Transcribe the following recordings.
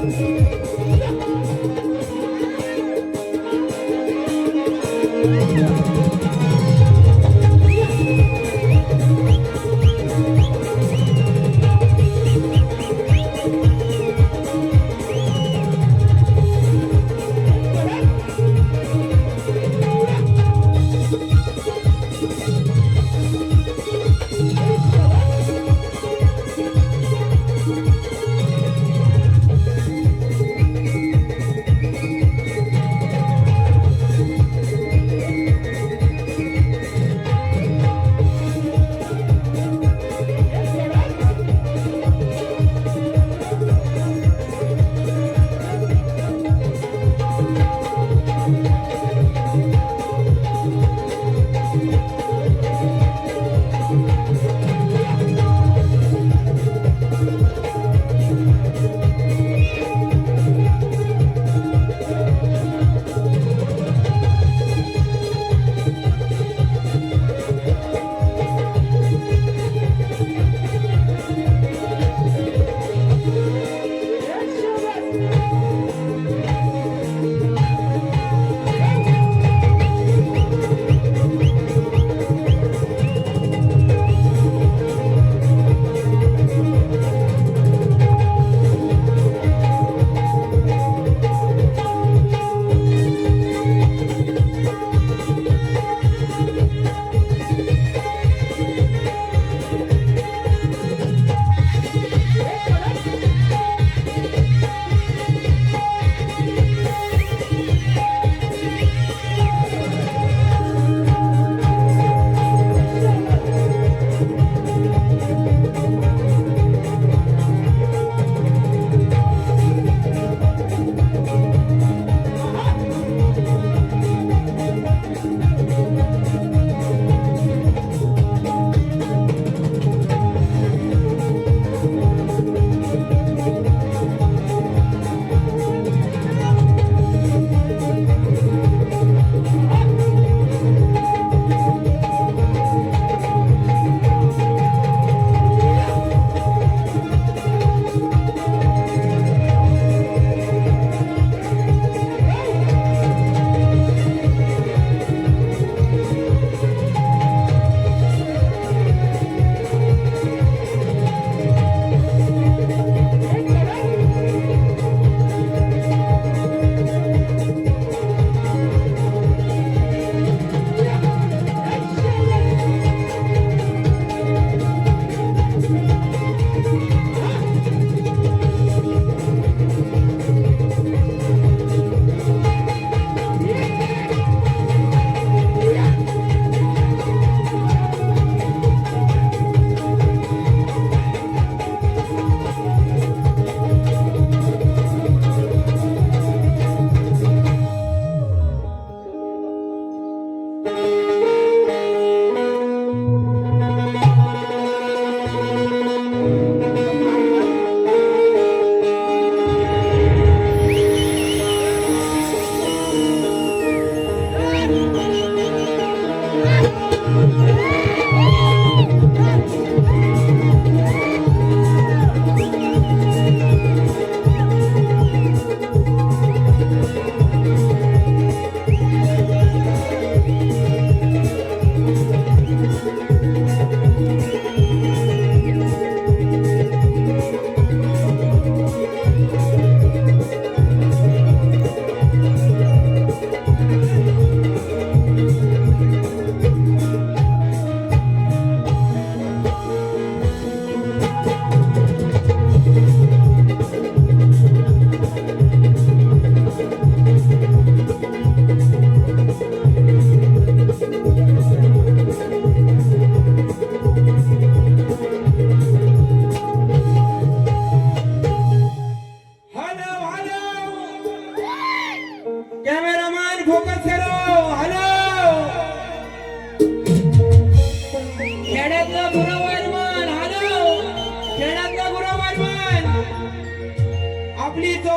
Thank you.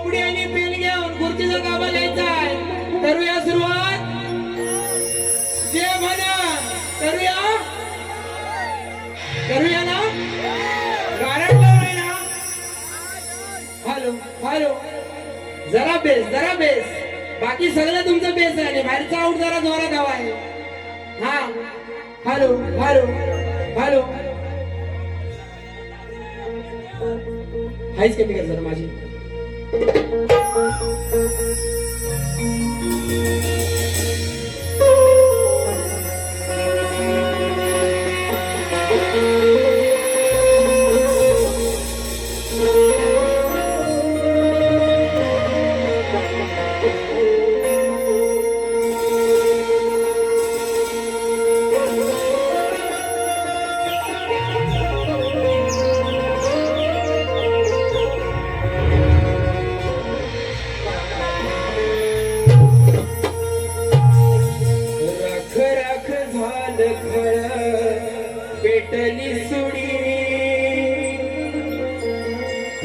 आपली चोपडी आणि pen घेऊन खुर्चीचा गाभा घ्यायचा आहे. करूया सुरुवात. जे म्हणा करूया. करूया ना? गारंट आहे ना? Hello hello. जरा बेस जरा बेस. बाकी सगळं तुमचं बेस आहे आणि बाहेरचा आऊट जरा जोरात हवा आहे. हा. Hello hello hello. हायच कमी कर जरा माझी. Thank you.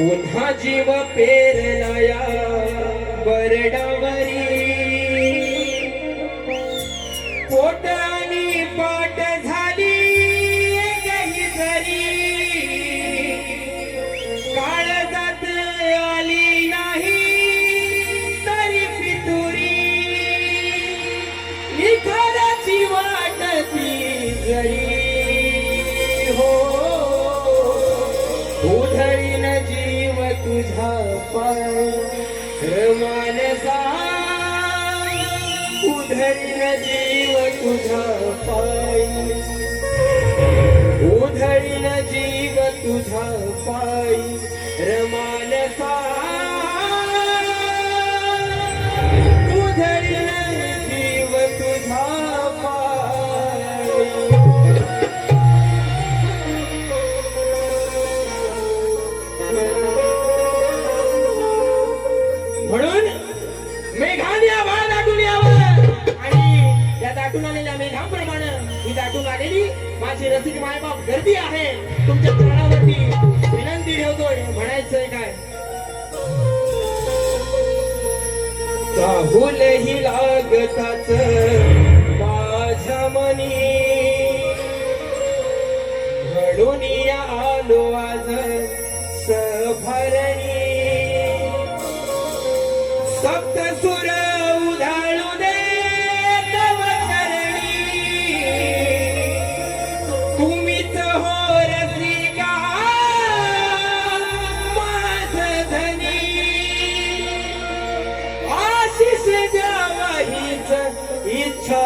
पुन्हा जीव पेरलाया बरडा तुझा पाय. मानसा उधळीन जीव तुझा पाय उधळीन जीव तुझा पाय. माझी रसिक मायबाप गर्दी आहे. तुमच्या प्राणावरती विनंती ठेवतोय. म्हणायचंय काय? चाहूल ही लागताच? माझ्या मनी इच्छा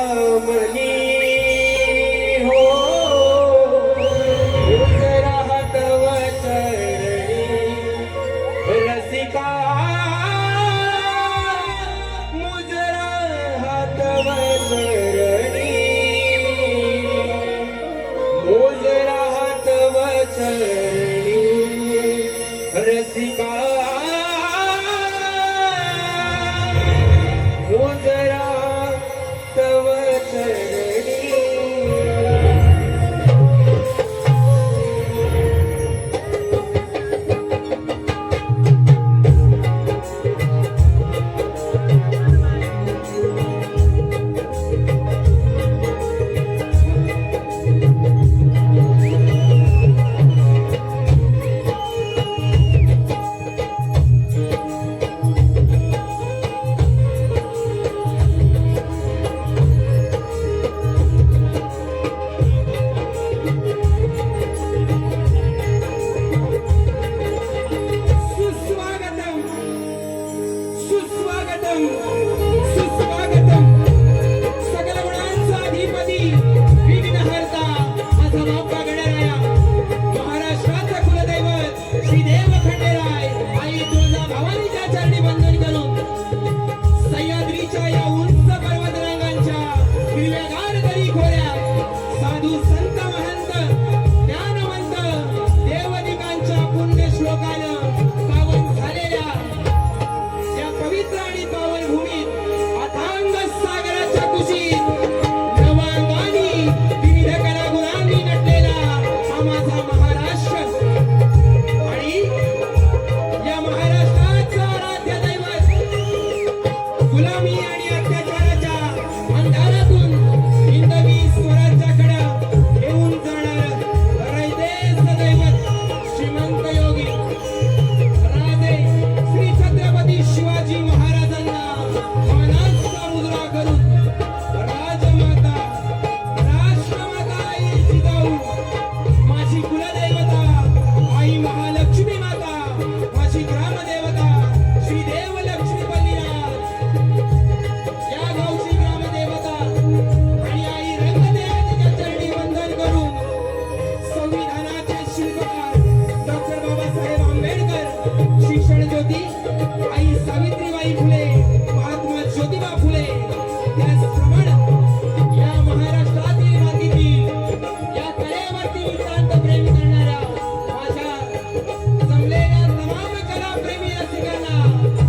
Yeah.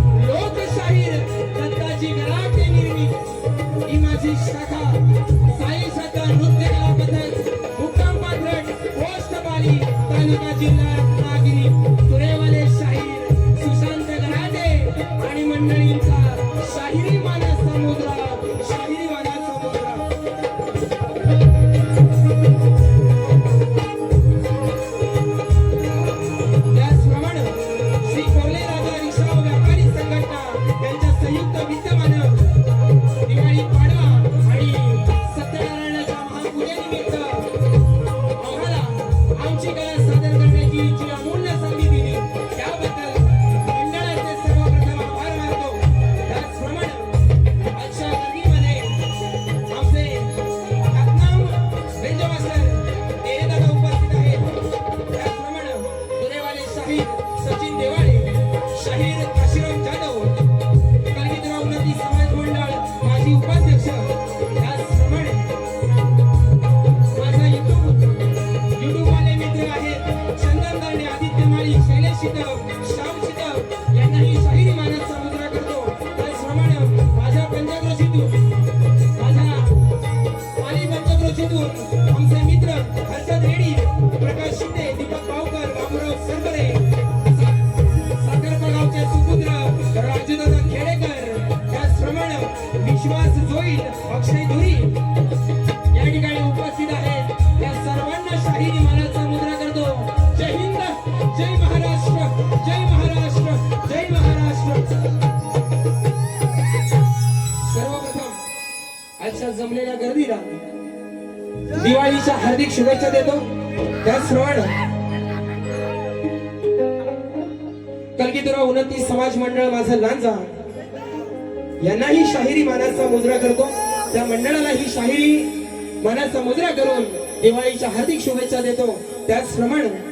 आमचे मित्र हर्षद रेडी प्रकाश शिंदे दीपक पावकर बाबूराव सरबरे साखरपा गावचे सुपुत्र राजूदादा खेडेकर त्याचप्रमाणे विश्वास जोईल अक्षय धुरी या ठिकाणी उपस्थित आहेत. त्या सर्वांना शाही मानाचा मुद्रा करतो. जय हिंद जय महाराष्ट्र जय महाराष्ट्र जय महाराष्ट्र. आजच्या जमलेल्या गर्दीला दिवाळीच्या हार्दिक शुभेच्छा देतो. त्याचप्रमाणे कलगीधुरा उन्नती समाज मंडळ माझा लांजा. यांनाही शाहिरी मानाचा मुजरा करतो. त्या मंडळालाही शाहिरी मानाचा मुजरा करून दिवाळीच्या हार्दिक शुभेच्छा देतो. त्याचप्रमाणे